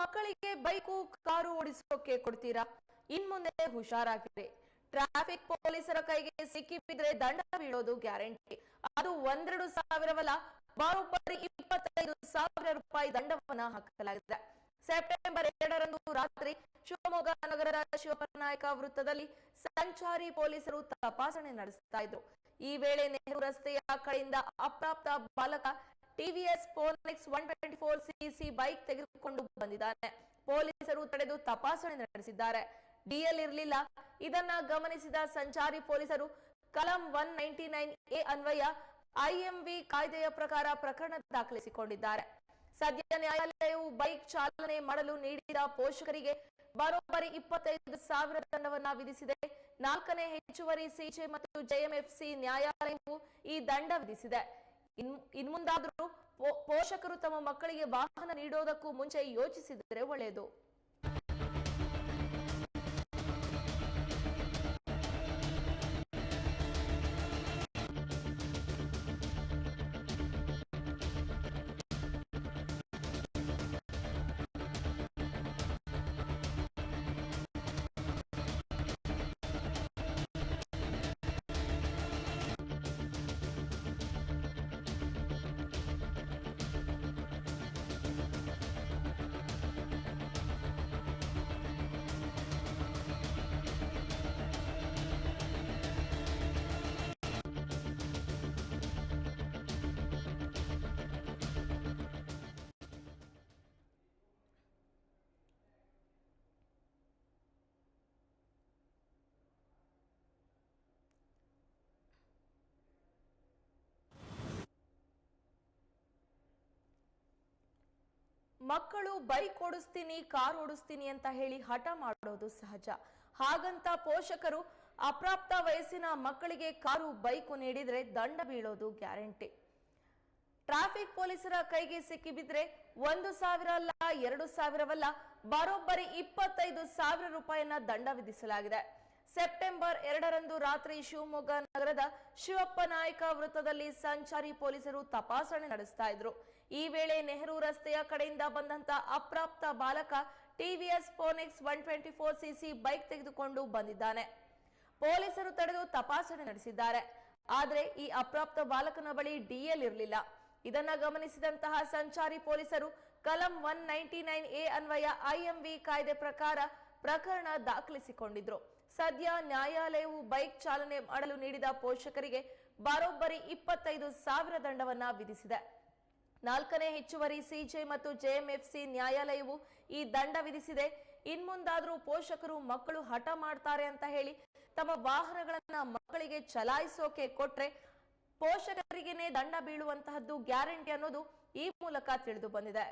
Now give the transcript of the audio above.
ಮಕ್ಕಳಿಗೆ bike, car ಓಡಿಸೋಕೆ ಕೊಡ್ತೀರಾ? ಇನ್ ಮುಂದೆ ಹುಷಾರಾಗಿದೆ ಟ್ರಾಫಿಕ್ ಪೊಲೀಸರ ಕೈಗೆ ಸಿಕ್ಕಿ ಬಿದ್ರೆ ದಂಡ ಬೀಳೋದು ಗ್ಯಾರಂಟಿ. ಅದು ಒಂದೆರಡು ಸಾವಿರವಲ್ಲ ಬರೋಬ್ಬರಿ ಇಪ್ಪತ್ತೈದು ಸಾವಿರ ರೂಪಾಯಿ ದಂಡವನ್ನ ಹಾಕಲಾಗಿದೆ. ಸೆಪ್ಟೆಂಬರ್ ಎರಡರಂದು ರಾತ್ರಿ ಶಿವಮೊಗ್ಗ ನಗರದ ಶಿವಪ್ಪನಾಯಕ ವೃತ್ತದಲ್ಲಿ ಸಂಚಾರಿ ಪೊಲೀಸರು ತಪಾಸಣೆ ನಡೆಸ್ತಾ ಇದ್ರು. ಈ ವೇಳೆ ನೆಹರು ರಸ್ತೆಯ ಕಡೆಯಿಂದ ಅಪ್ರಾಪ್ತ ಬಾಲಕ TVS Phoenix one twenty four CC bike ತೆಗೆದುಕೊಂಡು ಬಂದಿದ್ದಾನೆ. ಪೊಲೀಸರು ತಡೆದು ತಪಾಸಣೆ ನಡೆಸಿದ್ದಾರೆ. ಡಿಎಲ್ ಇರಲಿಲ್ಲ. ಇದನ್ನ ಗಮನಿಸಿದ ಸಂಚಾರಿ ಪೊಲೀಸರು, ಕಲಂ ಒನ್ ನೈಂಟಿ ನೈನ್ ಎ ಅನ್ವಯ ಐಎಂವಿ ಕಾಯ್ದೆಯ ಪ್ರಕಾರ ಪ್ರಕರಣ ದಾಖಲಿಸಿಕೊಂಡಿದ್ದಾರೆ. ಸದ್ಯ ನ್ಯಾಯಾಲಯವು ಬೈಕ್ ಚಾಲನೆ ಮಾಡಲು ನೀಡಿದ ಪೋಷಕರಿಗೆ ಬರೋಬ್ಬರಿ ಇಪ್ಪತ್ತೈದು ಸಾವಿರ ದಂಡವನ್ನ ವಿಧಿಸಿದೆ. ನಾಲ್ಕನೇ ಹೆಚ್ಚುವರಿ ಸಿಜೆ ಮತ್ತು ಜೆಎಂಎಫ್ಸಿ ನ್ಯಾಯಾಲಯವು ಈ ದಂಡ ವಿಧಿಸಿದೆ. ಇನ್ ಇನ್ಮುಂದಾದರೂ ಪೋ- ಪೋಷಕರು ತಮ್ಮ ಮಕ್ಕಳಿಗೆ ವಾಹನ ನೀಡೋದಕ್ಕೂ ಮುಂಚೆ ಯೋಚಿಸಿದರೆ ಒಳ್ಳೆಯದು ಮಕ್ಕಳು ಬೈಕ್ ಓಡಿಸ್ತೀನಿ ಕಾರ್ ಓಡಿಸ್ತೀನಿ ಅಂತ ಹೇಳಿ ಹಠ ಮಾಡೋದು ಸಹಜ. ಹಾಗಂತ ಪೋಷಕರು ಅಪ್ರಾಪ್ತ ವಯಸ್ಸಿನ ಮಕ್ಕಳಿಗೆ ಕಾರು ಬೈಕು ನೀಡಿದ್ರೆ ದಂಡ ಬೀಳೋದು ಗ್ಯಾರಂಟಿ. ಟ್ರಾಫಿಕ್ ಪೊಲೀಸರ ಕೈಗೆ ಸಿಕ್ಕಿಬಿದ್ರೆ ಒಂದು ಸಾವಿರ ಅಲ್ಲ, ಎರಡು ಸಾವಿರವಲ್ಲ ಬರೋಬ್ಬರಿ ಇಪ್ಪತ್ತೈದು ಸಾವಿರ ರೂಪಾಯಿಯನ್ನ ದಂಡ ವಿಧಿಸಲಾಗಿದೆ. ಸೆಪ್ಟೆಂಬರ್ ಎರಡರಂದು ರಾತ್ರಿ ಶಿವಮೊಗ್ಗ ನಗರದ ಶಿವಪ್ಪ ನಾಯಕ ವೃತ್ತದಲ್ಲಿ ಸಂಚಾರಿ ಪೊಲೀಸರು ತಪಾಸಣೆ ನಡೆಸ್ತಾ ಇದ್ರು. ಈ ವೇಳೆ ನೆಹರು ರಸ್ತೆಯ ಕಡೆಯಿಂದ ಬಂದಂತ ಅಪ್ರಾಪ್ತ ಬಾಲಕ TVS Phoenix one twenty four CC bike ತೆಗೆದುಕೊಂಡು ಬಂದಿದ್ದಾನೆ. ಪೊಲೀಸರು ತಡೆದು ತಪಾಸಣೆ ನಡೆಸಿದ್ದಾರೆ. ಆದರೆ ಈ ಅಪ್ರಾಪ್ತ ಬಾಲಕನ ಬಳಿ ಡಿಎಲ್ ಇರಲಿಲ್ಲ. ಇದನ್ನ ಗಮನಿಸಿದಂತಹ ಸಂಚಾರಿ ಪೊಲೀಸರು ಕಲಂ ಒನ್ ನೈಂಟಿ ನೈನ್ ಎ ಅನ್ವಯ ಐಎಂವಿ ಕಾಯ್ದೆ ಪ್ರಕಾರ ಪ್ರಕರಣ ದಾಖಲಿಸಿಕೊಂಡಿದ್ರು. ಸದ್ಯ ನ್ಯಾಯಾಲಯವು ಬೈಕ್ ಚಾಲನೆ ಮಾಡಲು ನೀಡಿದ ಪೋಷಕರಿಗೆ ಬರೋಬ್ಬರಿ ಇಪ್ಪತ್ತೈದು ಸಾವಿರ ದಂಡವನ್ನ ವಿಧಿಸಿದೆ. ನಾಲ್ಕನೇ ಹೆಚ್ಚುವರಿ ಸಿಜೆ ಮತ್ತು ಜೆಎಂಎಫ್ಸಿ ನ್ಯಾಯಾಲಯವು ಈ ದಂಡ ವಿಧಿಸಿದೆ. ಇನ್ಮುಂದಾದರೂ ಪೋಷಕರು ಮಕ್ಕಳು ಹಠ ಮಾಡ್ತಾರೆ ಅಂತ ಹೇಳಿ ತಮ್ಮ ವಾಹನಗಳನ್ನ ಮಕ್ಕಳಿಗೆ ಚಲಾಯಿಸೋಕೆ ಕೊಟ್ರೆ ಪೋಷಕರಿಗೇನೆ ದಂಡ ಬೀಳುವಂತಹದ್ದು ಗ್ಯಾರಂಟಿ ಅನ್ನೋದು ಈ ಮೂಲಕ ತಿಳಿದು ಬಂದಿದೆ.